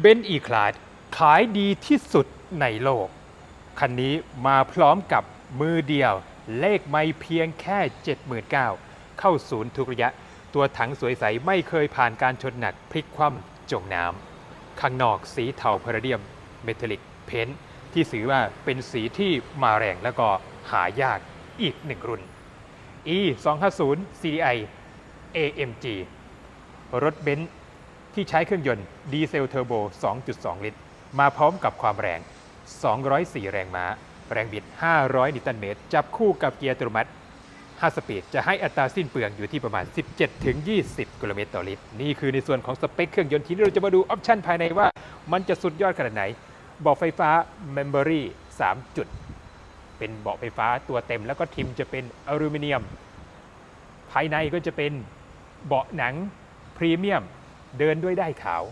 เบนซ์อีคลาดขายดีที่สุดในโลก คันนี้มาพร้อมกับมือเดียว เลขไม่เพียงแค่ 79,000 เข้าศูนย์ทุกระยะ ตัวถังสวยใสไม่เคยผ่านการชนหนักพลิกคว่ำจมน้ำ ข้างนอกสีเทาพาราเดียม เมทัลลิกเพนที่ถือว่าเป็นสีที่มาแรงแล้วก็หายากอีกหนึ่งรุ่น E 250 CDI AMG รถเบนซ์ ที่ใช้เครื่องยนต์ดีเซลเทอร์โบ 2.2 ลิตร มาพร้อมกับความแรง 204 แรงม้า แรงบิด 500 นิวตันเมตร จับคู่กับเกียร์อัตโนมัติ 5 สปีดจะให้อัตราสิ้นเปลืองอยู่ที่ประมาณ 17-20 กิโลเมตรต่อลิตร นี่คือในส่วนของสเปคเครื่องยนต์ที่เราจะมาดูออปชันภายในว่า มันจะสุดยอดขนาดไหน เบอกไฟฟ้า Memory 3 จุด เป็นเบาะไฟฟ้าตัวเต็ม แล้วก็ทิมจะเป็นอลูมิเนียม ภายในก็จะเป็นเบาะหนังพรีเมียม เดินด้วยได้ขาว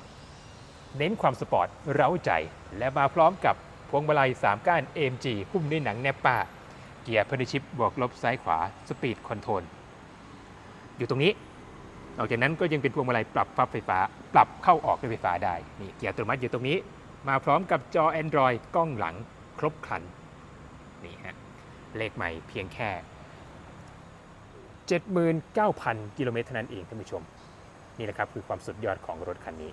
เน้นความสปอร์ต เร้าใจ และมาพร้อมกับพวงมาลัย 3 ก้าน AMG หุ้มด้วยหนังแนปปาเกียร์พันชิปบวกลบซ้ายขวาสปีดคอนโทรลอยู่ตรงนี้นอกจากนั้นก็ยังเป็นพวงมาลัยปรับฟับไฟฟ้า ปรับเข้าออกด้วยไฟฟ้าได้นี่เกียร์อัตโนมัติอยู่ตรงนี้ มาพร้อมกับจอ Android กล้องหลังครบครันนี่ฮะเลขใหม่เพียงแค่ 79,000 กิโลเมตรเท่านั้นเองท่านผู้ชม นี่แหละครับคือความสุดยอดของรถคันนี้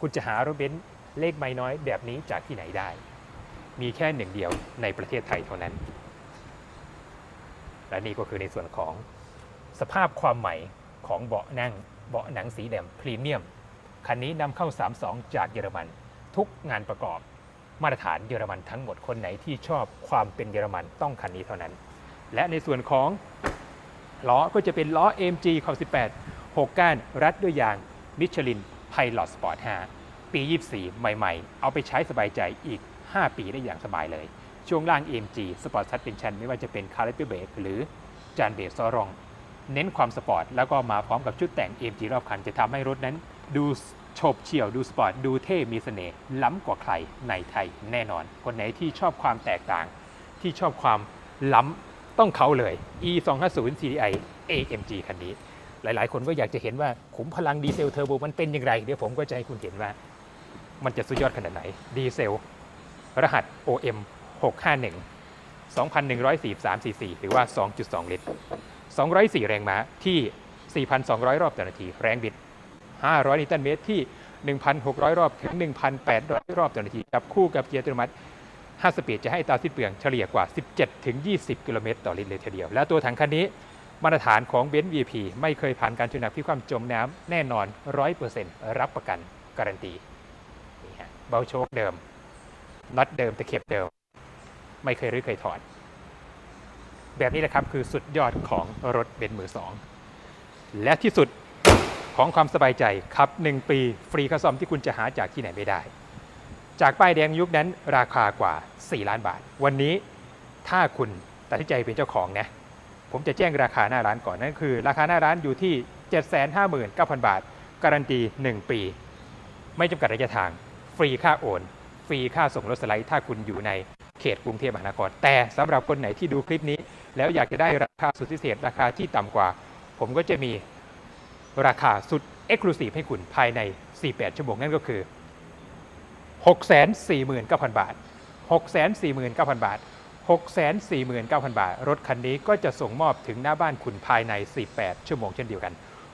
คุณจะหารถเบนซ์เลขไม่น้อยแบบนี้จากที่ไหนได้ มีแค่หนึ่งเดียวในประเทศไทยเท่านั้น และนี่ก็คือในส่วนของสภาพความใหม่ของเบาะนั่งเบาะหนังสีแดงพรีเมียม คันนี้นำเข้า 32 จากเยอรมัน ทุกงานประกอบมาตรฐานเยอรมันทั้งหมดคนไหนที่ชอบความเป็นเยอรมันต้องคันนี้เท่านั้น และในส่วนของล้อก็จะเป็นล้อ AMG ขอบ18 6 ก้านรัดด้วยยางมิชลินไพลอตสปอร์ต5ปี 24 ใหม่ ๆ เอาไปใช้สบายใจอีก 5 ปีได้อย่างสบายเลย ช่วงล่าง AMG สปอร์ตซัสเป็นชันไม่ว่าจะเป็นคาร์เรตเบรกหรือจานเบรกซอรอง เน้นความสปอร์ตแล้วก็มาพร้อมกับชุดแต่ง AMG รอบคันจะทำให้รถนั้นดูโฉบเฉี่ยวดูสปอร์ตดูเท่มีเสน่ห์ล้ำกว่าใครในไทยแน่นอน คนไหนที่ชอบความแตกต่าง ที่ชอบความล้ำต้องเขาเลย E 2 5 0 CDI AMG คันนี้ หลาย ๆ คนก็อยากจะเห็นว่าขุมพลังดีเซลเทอร์โบมันเป็นอย่างไร เดี๋ยวผมก็จะให้คุณเห็นว่า มันจะสุดยอดขนาดไหน ดีเซล รหัส OM 651 2,143 cc หรือว่า 2.2 ลิตร 204 แรงม้าที่ 4,200 รอบต่อนาที แรงบิด 500 นิวตันเมตรที่ 1,600 รอบถึง 1,800 รอบต่อนาทีจับคู่กับเกียร์อัตโนมัติ5สปีดจะให้ตาสิ้นเปลืองเฉลี่ยกว่า 17-20 กิโลเมตรต่อลิตรเลยทีเดียว และตัวถังคันนี้ มาตรฐานของเบนซ์ VP ไม่เคยผ่านการชนหนักพิความจมน้ำแน่นอน 100%รับประกันการันตีนี่ฮะเบาโชคเดิมน็อตเดิมตะเข็บเดิม ไม่เคยรื้อเคยถอด แบบนี้แหละครับคือสุดยอดของรถเบนซ์มือสองและที่สุดของความสบายใจครับ 1 ปีฟรีค่าซ่อมที่คุณจะหาจากที่ไหนไม่ได้ จากป้ายแดงยุคนั้นราคากว่า 4 ล้านบาท วันนี้ถ้าคุณตัดสินใจเป็นเจ้าของนะ ผมจะแจ้งราคาหน้าร้านก่อนนั่นคือ ราคาหน้าร้านอยู่ที่ 759,000 บาท การันตี 1 ปี ไม่จำกัดระยะทาง ฟรีค่าโอน ฟรีค่าส่งรถสไลด์ถ้าคุณอยู่ในเขตกรุงเทพมหานคร แต่สำหรับคนไหนที่ดูคลิปนี้ แล้วอยากจะได้ราคาสุดพิเศษราคาที่ต่ำกว่า ผมก็จะมีราคาสุด Exclusive ให้คุณภายใน 48 ชั่วโมงนั่นก็คือ 649,000 บาท 649,000 บาท 649,000 บาท รถคันนี้ก็จะส่งมอบถึงหน้าบ้านคุณภายใน 48 ชั่วโมงเช่นเดียวกัน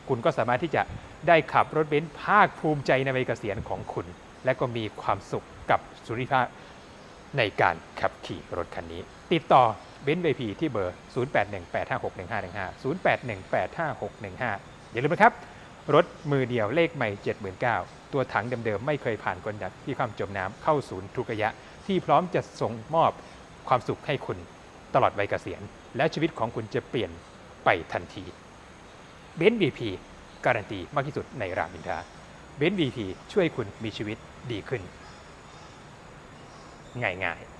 คุณก็สามารถที่จะได้ขับรถเบนซ์ภาคภูมิใจในวัยเกษียณของคุณ และก็มีความสุขกับสุริภาพในการขับขี่รถคันนี้ ติดต่อเบนซ์ VIP ที่เบอร์ 0818561515 0818561515 อย่าลืมนะครับ รถมือเดียวเลขใหม่ 79,000 ตัวถังเดิมๆ ไม่เคยผ่านกลดักที่ความจมน้ำเข้าศูนย์ทุกระยะ ที่พร้อมจะส่งมอบ ความสุขให้คุณตลอดวัยเกษียณ และชีวิตของคุณจะเปลี่ยนไปทันทีเบนซ์บีพีการันตีมากที่สุดในรามอินทราเบนซ์บีพีช่วยคุณมีชีวิตดีขึ้น ง่ายๆ